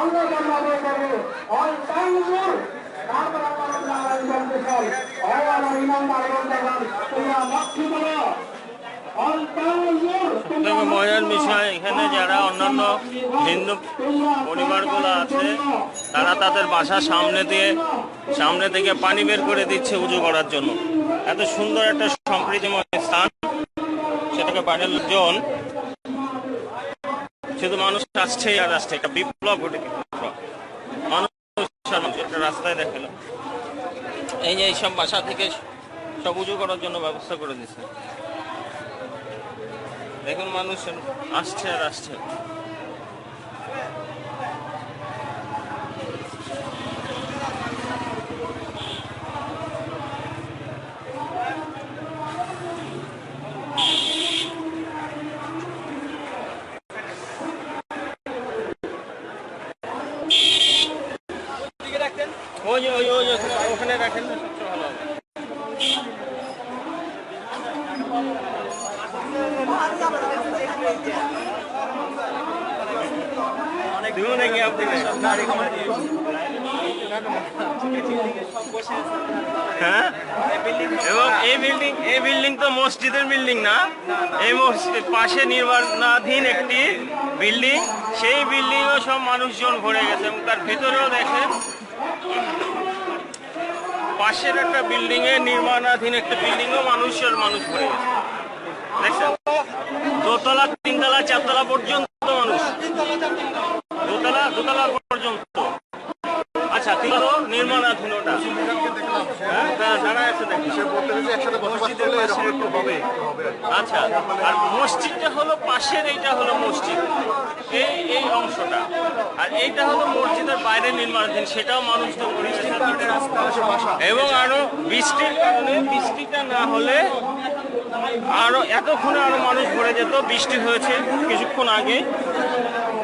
আমরা ইমানদার এখানে যারা অন্যান্য হিন্দু পরিবারগুলো আছে তারা তাদের বাসার সামনে দিয়ে সামনে থেকে পানি বের করে দিচ্ছে উজু করার জন্য। এত সুন্দর একটা সম্প্রীতিময় স্থান। সেটাকে বাইরের লোকজন শুধু মানুষ আসছেই আর আসছে। একটা বিপ্লব ঘটে মানুষ একটা রাস্তায় দেখাল। এই যে এইসব বাসা থেকে সব উজু করার জন্য ব্যবস্থা করে দিচ্ছে। দেখুন মানুষ আসছে আর আসছে। ওই ওখানে রাখেন হ্যাঁ? এবং এই বিল্ডিং এই বিল্ডিং তো মসজিদের বিল্ডিং না। এই মসজিদ পাশে নির্মাণাধীন একটি বিল্ডিং সেই বিল্ডিংও সব মানুষজন ভরে গেছে এবং তার ভিতরেও দেখেন পাশের একটা বিল্ডিং এ নির্মাণাধীন একটা বিল্ডিং ও মানুষের মানুষ ভরে গেছে। দোতলা, তিনতলা, চারতলা পর্যন্ত মানুষ। দোতলা দোতলা পর্যন্ত। আচ্ছা তিনতলা নির্মাণাধীন ওটা আচ্ছা আর মসজিদটা হলো পাশের এইটা হলো মসজিদ। এই এই অংশটা। আর এইটা হলো মসজিদের বাইরে নির্মাণাধীন সেটাও করে গেছে। এবং আরও বৃষ্টির কারণে বৃষ্টিটা না হলে আরও এতক্ষণে আরও মানুষ ভরে যেত। বৃষ্টি হয়েছে কিছুক্ষণ আগে।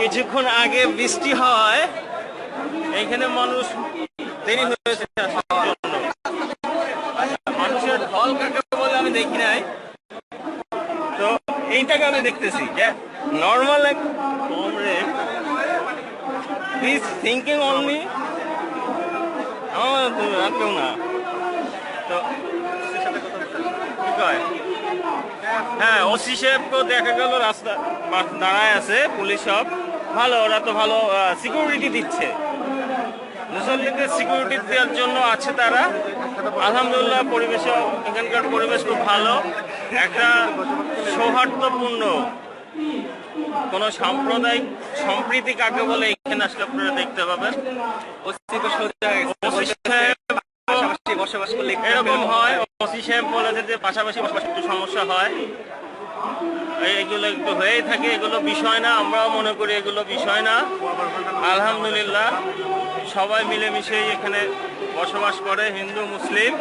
কিছুক্ষণ আগে বৃষ্টি হওয়ায় এইখানে মানুষ দেরি হয়েছে মানুষের ঢল কাকে বলে আমি দেখি নাই। তো এইটাকে আমি দেখতেছি, যে নর্মাল এক কমরেড প্লিজ থিঙ্কিং অনলি আমার আর কেউ না। তো হ্যাঁ ওসি সাহেবকেও দেখা গেল, রাস্তা দাঁড়ায় আছে, পুলিশ সব। ভালো, ওরা তো ভালো সিকিউরিটি দিচ্ছে। মুসল্লিদের সিকিউরিটি দেওয়ার জন্য আছে তারা। আলহামদুলিল্লাহ পরিবেশ এখানকার পরিবেশ খুব ভালো। একটা সৌহার্দ্যপূর্ণ কোন সাম্প্রদায়িক সম্প্রীতি কাকে বলে এখানে আসলে আপনারা দেখতে পাবেন। বসবাস করলে এরকম হয় ওসি সাহেব বলেছে যে পাশাপাশি বসবাস একটু সমস্যা হয়। এগুলো একটু হয়েই থাকে এগুলো বিষয় না আমরাও মনে করি এগুলো বিষয় না। আলহামদুলিল্লাহ। সবাই মিলেমিশেই এখানে বসবাস করে হিন্দু মুসলিম।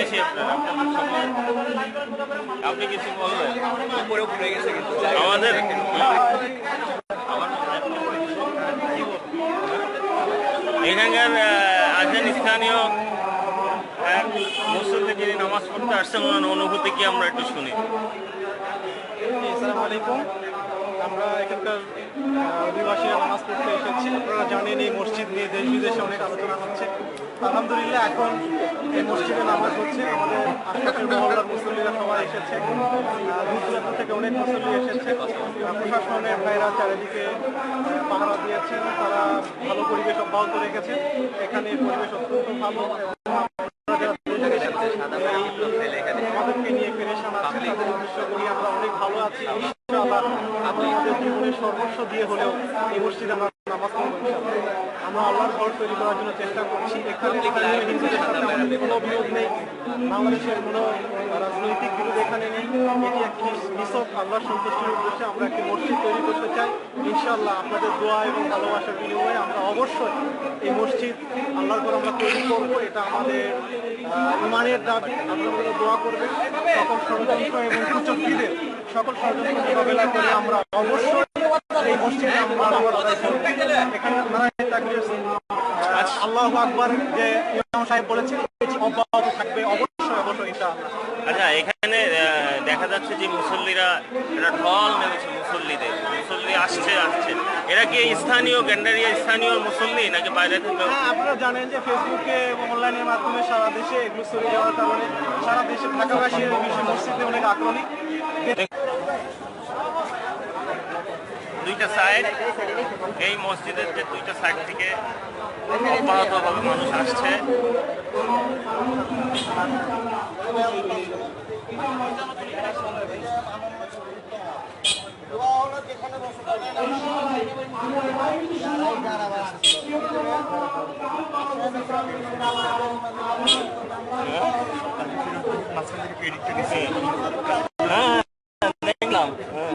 এসে আপনারা। আপনি কিছু বলবেন? আমাদের এখানকার আছেন স্থানীয় মুসল্লি যিনি নামাজ পড়তে আসছেন ওনার অনুভূতি কি আমরা একটু শুনি। আলাইকুম। আমরা এখানকার আহ, অধিবাসীরা নামাজ পড়তে এসেছি। আপনারা জানেন এই মসজিদ নিয়ে দেশ বিদেশে অনেক আলোচনা হচ্ছে। আলহামদুলিল্লাহ এখন এই মসজিদে নামাজ হচ্ছে। আমাদের মুসল্লিরা সবাই এসেছে। দূর দূরান্ত থেকে অনেক মুসল্লি এসেছে। প্রশাসনের ভাইরা চারিদিকে পাহারা দিয়েছেন। তারা ভালো পরিবেশ অব্যাহত রেখেছে। এখানে পরিবেশ অত্যন্ত ভালো এবং আপনারা যারা দূর থেকে এসেছেন, এই আমাদেরকে নিয়ে পেরেশান আছে আমাদের উদ্দেশ্য করি আমরা অনেক ভালো আছি। ইনশাআল্লাহ আমাদের জীবনের সর্বস্ব দিয়ে হলেও এই মসজিদে আমরা নামাজ পড়ব। আমরা আল্লাহর ঘর তৈরি করার জন্য চেষ্টা করছি। এখানে কোনো বিরোধ নেই। বাংলাদেশের কোনো রাজনৈতিক বিরোধ এখানে নেই। এটি একটি নিছক আল্লাহর সন্তুষ্টির উদ্দেশ্যে আমরা একটি মসজিদ তৈরি করতে চাই। ইনশাআল্লাহ আপনাদের দোয়া এবং ভালোবাসার বিনিময়ে আমরা অবশ্যই এই মসজিদ আল্লাহর ঘর আমরা তৈরি করব। এটা আমাদের ইমানের দাবি। আপনারা দোয়া করবেন। সকল ষড়যন্ত্র এবং কুচক্রীদের সকল ষড়যন্ত্র মোকাবেলা করে আমরা অবশ্যই এই মসজিদে আমরা। এখানে আল্লাহু আকবার যে ইমাম সাহেব বলেছেন অব্যাহত থাকবে অবশ্যই অবশ্যই ইনশাআল্লাহ। আচ্ছা এখানে দেখা যাচ্ছে যে মুসল্লিরা একটা ঢল নেমেছে মুসল্লিদের। মুসল্লি আসছে আসছে। এরা কি স্থানীয় গ্যান্ডারিয়া স্থানীয় মুসল্লি নাকি বাইরে থেকে? হ্যাঁ আপনারা জানেন যে ফেসবুকে এবং অনলাইনের মাধ্যমে সারা দেশে এগুলো ছড়িয়ে যাওয়ার কারণে সারা দেশে ঢাকাবাসী মসজিদে অনেক আগ্রহী দুইটা সাইড এই মসজিদের যে দুইটা সাইড থেকে অব্যাহতভাবে মানুষ আসছে দেখলাম হ্যাঁ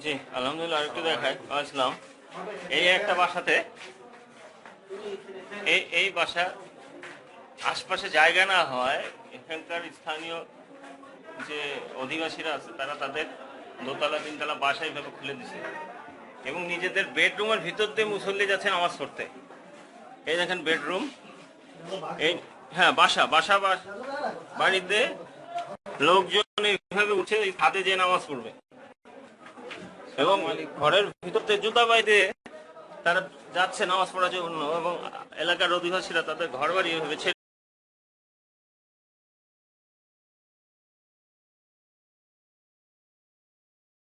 জি, আলহামদুলিল্লাহ, আরেকটু দেখাই, আসলাম। এই একটা বাসাতে, এই এই বাসা আশপাশে জায়গা না হয় এখানকার স্থানীয় যে অধিবাসীরা আছে, তারা তাদের দোতলা, তিনতলা বাসা এইভাবে খুলে দিছে। এবং নিজেদের বেডরুমের ভিতর দিয়ে মুসল্লি যাচ্ছে নামাজ পড়তে। এই দেখেন বেডরুম। এই হ্যাঁ বাসা বাসা, বাস- বাড়িতে লোকজন এইভাবে উঠে এই ছাদে যে নামাজ পড়বে। এবং ঘরের ভিতরতে জুতা বাইতে তারা যাচ্ছে নামাজ পড়ার জন্য এবং এলাকার অধিবাসীরা তাদের ঘর বাড়ি ছেড়ে